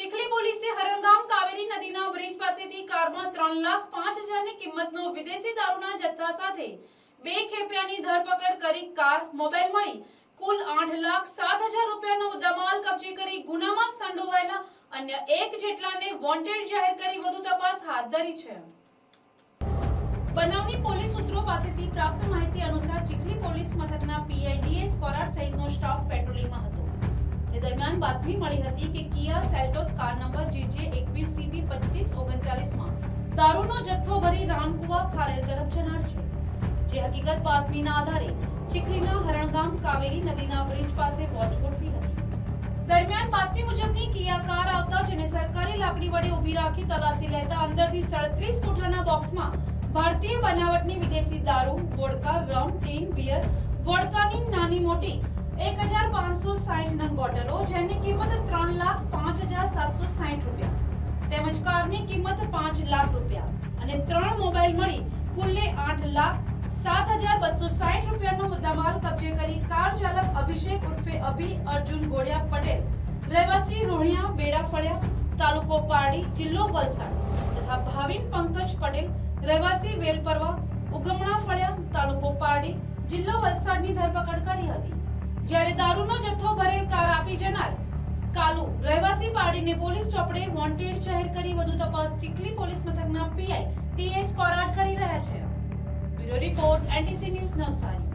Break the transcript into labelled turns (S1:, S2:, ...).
S1: ચીખલી પોલીસે હરણગામ કાવેરી નદીના બ્રિજ પાસેથી કારમાં ત્રણ લાખ પાંચ હજારની કિંમતનો વિદેશી દારૂના જથ્થા સાથે બે ખેપિયાની ધરપકડ કરી કાર, મોબાઈલ મળી. કુલ આઠ લાખ સાત હજાર રૂપિયાનો મુદ્દામાલ કબજે કરી ગુનામાં સંડોવાયેલા અન્ય એક જેટલાને વોન્ટેડ જાહેર કરી વધુ તપાસ હાથ ધરી છે. બનાવની પોલીસ સૂત્રો પાસેથી પ્રાપ્ત માહિતી અનુસાર ચીખલી પોલીસ મથકના પીઆઈડીએ સ્કોરાડ સહિતનો સ્ટાફ પેટ્રોલિંગમાં હતો. દરમિયાન બાતમી મળી હતી કે Kia Seltos car number GJ એકવીસ સીબી પચીસ ઓગણચાલીસમાં દારૂનો જથ્થો ભરી રાનકુવા ખારેલ તરફ છે. જે હકીકત બાતમીના આધારે ચીખલીના હરણગામ કાવેરી નદીના બ્રિજ પાસે વોચ ગોઠવી હતી. દરમિયાન બાતમી મુજબની કિયા કાર આવતા જેને સરકારી લાકડી વડે ઊભી રાખી તલાસી લેતા અંદરથી 37 કોઠાના બોક્સમાં ભારતીય બનાવટની વિદેશી દારૂ, વોડકા રમ ટીન બિયર વોડકાની નાની મોટી એક પાંચસો સાઠ નંગ બોટલો, જેની કિંમત ત્રણ લાખ પાંચ હજાર સાતસો સાઠ રૂપિયા. તેમજ કારની કિંમત પાંચ લાખ રૂપિયા. અને ત્રણ મોબાઈલ મળી કુલ્લે આઠ લાખ સાત હજાર બસો સાઠ રૂપિયાનો મુદ્દામાલ કબજે કરી કાર ચાલક અભિષેક ઉર્ફે અભિ અર્જુન ગોળિયા પટેલ, રહેવાસી રોહિયા બેડા ફળિયા તાલુકો પારડી, જિલ્લો વલસાડ તથા ભાવિન પંકજ પટેલ, રહેવાસી વેલપરવા, ઉગમણા ફળિયા, તાલુકો પારડી, જિલ્લો વલસાડની ધરપકડ કરી હતી. જ્યારે દારૂનો રહેવાસી પાડીને પોલીસ ચોપડે વોન્ટેડ જાહેર કરી વધુ તપાસ ચીખલી પોલીસ મથકના પીઆઈ ટીએસ કોરાટ કરી રહ્યા છે. Bureau report NTC news Navsari.